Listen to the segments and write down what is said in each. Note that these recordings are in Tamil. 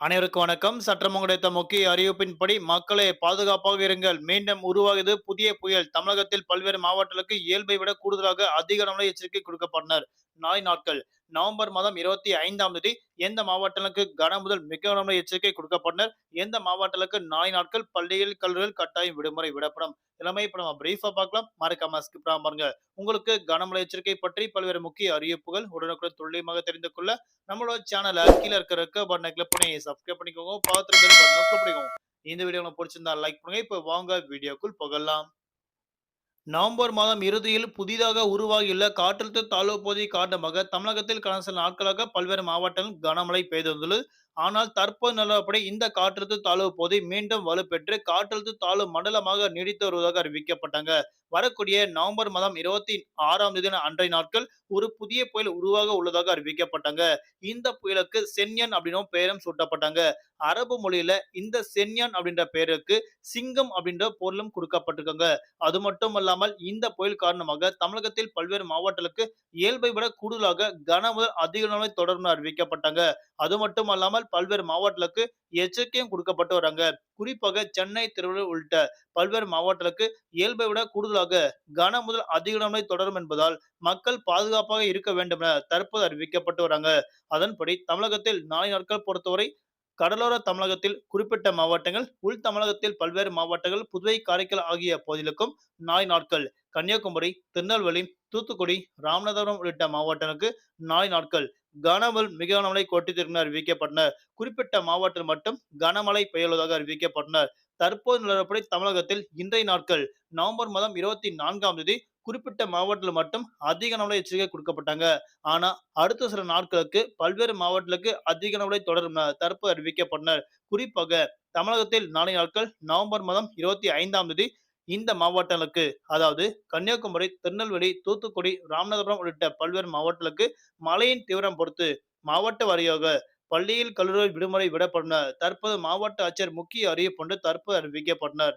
அனைவருக்கும் வணக்கம். சற்றம் கிடைத்த முக்கிய அறிவிப்பின்படி மக்களே பாதுகாப்பாக இருங்கள். மீண்டும் உருவாகுது புதிய புயல். தமிழகத்தில் பல்வேறு மாவட்டங்களுக்கு இயல்பை விட கூடுதலாக அதிக அளவில் எச்சரிக்கை கொடுக்கப்பட்டனர். நாய் நாட்கள். நவம்பர் மாதம் இருபத்தி ஐந்தாம் தேதி எந்த மாவட்டங்களுக்கு கன முதல் மிக கனமழை எச்சரிக்கை கொடுக்கப்பட்டனர்? எந்த மாவட்டங்களுக்கு நாய் நாட்கள்? பள்ளியில் கல்லூரிகள் கட்டாயம் விடுமுறை விடப்படும். எல்லாமே இப்ப நம்ம பிரீஃபா பார்க்கலாம். மறக்காம ஸ்கிப் பாருங்க. உங்களுக்கு கனமழை எச்சரிக்கை பற்றி பல்வேறு முக்கிய அறிவிப்புகள் உடனுக்குடன் துல்லியமாக தெரிந்து கொள்ள நம்மளோட சேனலை கீழே இருக்கிற இருக்க பட்டனை கிளிக் பண்ணி சப்ஸ்கிரைப் பண்ணிக்கோங்க. பார்த்துட்டு பண்ணிக்கோங்க. இந்த வீடியோ உங்களுக்கு பிடிச்சிருந்தா லைக் பண்ணுங்க. இப்போ வாங்க வீடியோக்குள் புகழலாம் நவம்பர் மாதம் இறுதியில் புதிதாக உருவாகியுள்ள காற்றழுத்த தாழ்வு பகுதி காரணமாக தமிழகத்தில் கடந்த சில நாட்களாக பல்வேறு மாவட்டங்கள் கனமழை பெய்துள்ளது ஆனால் தற்போது நிலவரப்படி இந்த காற்றழுத்த தாழ்வு பகுதி மீண்டும் வலுப்பெற்று காற்றழுத்த தாழ்வு மண்டலமாக நீடித்து வருவதாக அறிவிக்கப்பட்டாங்க. வரக்கூடிய நவம்பர் மாதம் இருபத்தி ஆறாம் தேதி அன்றைய நாட்கள் ஒரு புதிய புயல் உருவாக உள்ளதாக அறிவிக்கப்பட்டாங்க. இந்த புயலுக்கு சென்யன் அப்படின்னும் பெயரும் சூட்டப்பட்டாங்க. அரபு மொழியில இந்த சென்யான் அப்படின்ற பெயருக்கு சிங்கம் அப்படின்ற பொருளும் கொடுக்கப்பட்டிருக்காங்க. அது மட்டும் காணாமல் இந்த புயல் காரணமாக தமிழகத்தில் பல்வேறு மாவட்டங்களுக்கு இயல்பை விட கூடுதலாக கனமுதல் அதிக நாளை தொடர்ந்து அறிவிக்கப்பட்டாங்க. அது மட்டும் அல்லாமல் பல்வேறு மாவட்டங்களுக்கு எச்சரிக்கையும் கொடுக்கப்பட்டு வராங்க. குறிப்பாக சென்னை திருவள்ளூர் உள்ளிட்ட பல்வேறு மாவட்டங்களுக்கு இயல்பை விட கூடுதலாக கன முதல் அதிக நாளை தொடரும் என்பதால் மக்கள் பாதுகாப்பாக இருக்க வேண்டும் என தற்போது அறிவிக்கப்பட்டு வராங்க. அதன்படி தமிழகத்தில் நாளை நாட்கள் பொறுத்தவரை கடலோர தமிழகத்தில் குறிப்பிட்ட மாவட்டங்கள் உள் தமிழகத்தில் பல்வேறு மாவட்டங்கள் புதுவை காரைக்கால் ஆகிய பகுதிகளுக்கும் நாய் நாட்கள். கன்னியாகுமரி திருநெல்வேலி தூத்துக்குடி ராமநாதபுரம் உள்ளிட்ட மாவட்டங்களுக்கு நாய் நாட்கள். கனமல் மிக கனமழை கொட்டித்திருக்கும் அறிவிக்கப்பட்டனர். குறிப்பிட்ட மாவட்டத்தில் மட்டும் கனமழை பெய்துள்ளதாக அறிவிக்கப்பட்டனர். தற்போது நிலவரப்படி தமிழகத்தில் இன்றைய நாட்கள் நவம்பர் மாதம் இருபத்தி நான்காம் தேதி குறிப்பிட்ட மாவட்டத்தில் மட்டும் அதிக கனமழை எச்சரிக்கை கொடுக்கப்பட்டாங்க. ஆனா அடுத்த சில நாட்களுக்கு பல்வேறு மாவட்டங்களுக்கு அதிக கனமழை தொடரும் தற்போது அறிவிக்கப்பட்டனர். குறிப்பாக தமிழகத்தில் நாளை நாட்கள் நவம்பர் மாதம் இருபத்தி ஐந்தாம் தேதி இந்த மாவட்டங்களுக்கு அதாவது கன்னியாகுமரி திருநெல்வேலி தூத்துக்குடி ராமநாதபுரம் உள்ளிட்ட பல்வேறு மாவட்டங்களுக்கு மழையின் தீவிரம் பொறுத்து மாவட்ட வாரியாக பள்ளியில் கல்லூரி விடுமுறை விடப்பட்டனர் தற்போது மாவட்ட ஆட்சியர் முக்கிய அறிவிப்பு தற்போது அறிவிக்கப்பட்டனர்.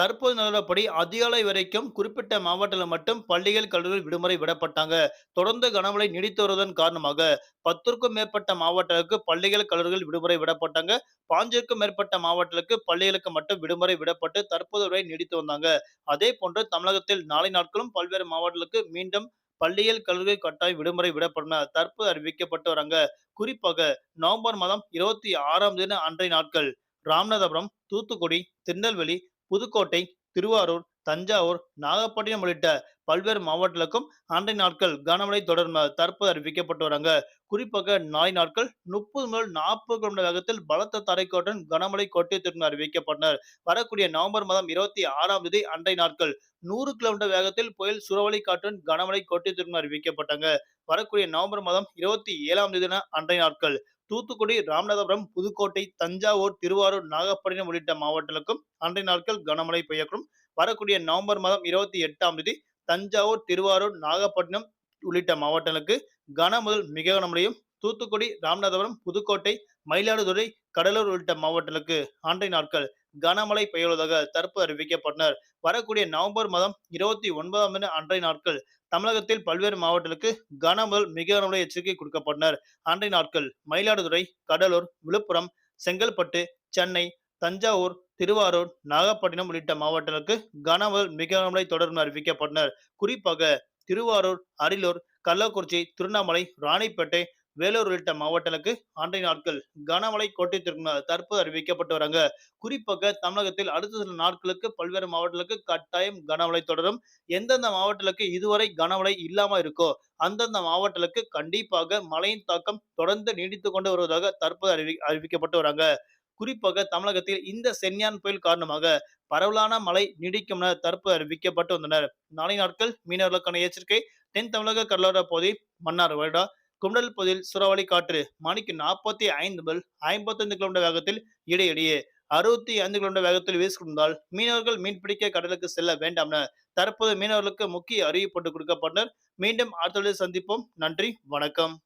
தற்போது நிலவரப்படி அதிகாலை வரைக்கும் குறிப்பிட்ட மாவட்டத்தில் மட்டும் பள்ளிகள் கல்லூரிகள் விடுமுறை விடப்பட்டாங்க. தொடர்ந்து கனமழை நீடித்து வருவதன் காரணமாக பத்திற்கும் மேற்பட்ட மாவட்டங்களுக்கு பள்ளிகள் கல்லூரிகள் விடுமுறை விடப்பட்டாங்க. பாஞ்சிற்கும் மேற்பட்ட மாவட்டங்களுக்கு பள்ளிகளுக்கு மட்டும் விடுமுறை விடப்பட்டு தற்போது வரை நீடித்து வந்தாங்க. அதே போன்று தமிழகத்தில் நாளை நாட்களும் பல்வேறு மாவட்டங்களுக்கு மீண்டும் பள்ளிகள் கல்லூரி கட்டாயம் விடுமுறை விடப்படும் தற்போது அறிவிக்கப்பட்டு வராங்க. குறிப்பாக நவம்பர் மாதம் இருபத்தி ஆறாம் தின அன்றைய நாட்கள் ராமநாதபுரம் தூத்துக்குடி திருநெல்வேலி புதுக்கோட்டை திருவாரூர் தஞ்சாவூர் நாகப்பட்டினம் உள்ளிட்ட பல்வேறு மாவட்டங்களுக்கும் அன்றைய நாட்கள் கனமழை தொடரும் தற்போது அறிவிக்கப்பட்டு வராங்க. குறிப்பாக நாய் நாட்கள் முப்பது முதல் நாற்பது கிலோமீட்டர் வேகத்தில் பலத்த தரைக்கோட்டுடன் கனமழை கொட்டியத்திற்கு அறிவிக்கப்பட்டனர். வரக்கூடிய நவம்பர் மாதம் இருபத்தி ஆறாம் தேதி அன்றைய நாட்கள் நூறு கிலோமீட்டர் வேகத்தில் புயல் சுரவழி காற்றுடன் கனமழை கொட்டியத்திற்கு அறிவிக்கப்பட்டாங்க. வரக்கூடிய நவம்பர் மாதம் இருபத்தி ஏழாம் தேதி அன்றைய நாட்கள் தூத்துக்குடி ராமநாதபுரம் புதுக்கோட்டை தஞ்சாவூர் திருவாரூர் நாகப்பட்டினம் உள்ளிட்ட மாவட்டங்களுக்கும் அன்றைய நாட்கள் கனமழை பெய்யக்கூடும். வரக்கூடிய நவம்பர் மாதம் இருபத்தி எட்டாம் தேதி தஞ்சாவூர் திருவாரூர் நாகப்பட்டினம் உள்ளிட்ட மாவட்டங்களுக்கு கன முதல் மிக கனமழையும் தூத்துக்குடி ராமநாதபுரம் புதுக்கோட்டை மயிலாடுதுறை கடலூர் உள்ளிட்ட மாவட்டங்களுக்கு அன்றைய நாட்கள் கனமழை பெய்யுள்ளதாக தற்போது அறிவிக்கப்பட்டனர். வரக்கூடிய நவம்பர் மாதம் இருபத்தி ஒன்பதாம் தேதி அன்றைய நாட்கள் தமிழகத்தில் பல்வேறு மாவட்டங்களுக்கு கன முதல் மிக கனமழை எச்சரிக்கை கொடுக்கப்பட்டனர். அன்றைய நாட்கள் மயிலாடுதுறை கடலூர் விழுப்புரம் செங்கல்பட்டு சென்னை தஞ்சாவூர் திருவாரூர் நாகப்பட்டினம் உள்ளிட்ட மாவட்டங்களுக்கு கனமழை மிக கனமழை தொடரும் அறிவிக்கப்பட்டனர். குறிப்பாக திருவாரூர் அரியலூர் கள்ளக்குறிச்சி திருவண்ணாமலை ராணிப்பேட்டை வேலூர் உள்ளிட்ட மாவட்டங்களுக்கு அன்றைய நாட்கள் கனமழை கோட்டை தற்போது அறிவிக்கப்பட்டு வராங்க. குறிப்பாக தமிழகத்தில் அடுத்த சில நாட்களுக்கு பல்வேறு மாவட்டங்களுக்கு கட்டாயம் கனமழை தொடரும். எந்தெந்த மாவட்டங்களுக்கு இதுவரை கனமழை இல்லாம இருக்கோ அந்தந்த மாவட்டங்களுக்கு கண்டிப்பாக மழையின் தாக்கம் தொடர்ந்து நீடித்து கொண்டு வருவதாக தற்போது அறிவி அறிவிக்கப்பட்டு வராங்க. குறிப்பாக தமிழகத்தில் இந்த சென்யான் புயல் காரணமாக பரவலான மழை நீடிக்கும் என தற்போது அறிவிக்கப்பட்டு வந்தனர். நாளை நாட்கள் மீனவர்களுக்கான எச்சரிக்கை தென் தமிழக கடலோர பகுதி மன்னார் வருடா குமடல் பகுதியில் சூறாவளி காற்று மணிக்கு நாற்பத்தி ஐந்து முதல் ஐம்பத்தைந்து கிலோமீட்டர் வேகத்தில் இடையிடையே அறுபத்தி ஐந்து கிலோமீட்டர் வேகத்தில் வீசிக்கொண்டால் மீனவர்கள் மீன்பிடிக்க கடலுக்கு செல்ல வேண்டாம் என தற்போது மீனவர்களுக்கு முக்கிய அறிவிப்பு கொடுக்கப்பட்டனர். மீண்டும் அடுத்த சந்திப்போம். நன்றி. வணக்கம்.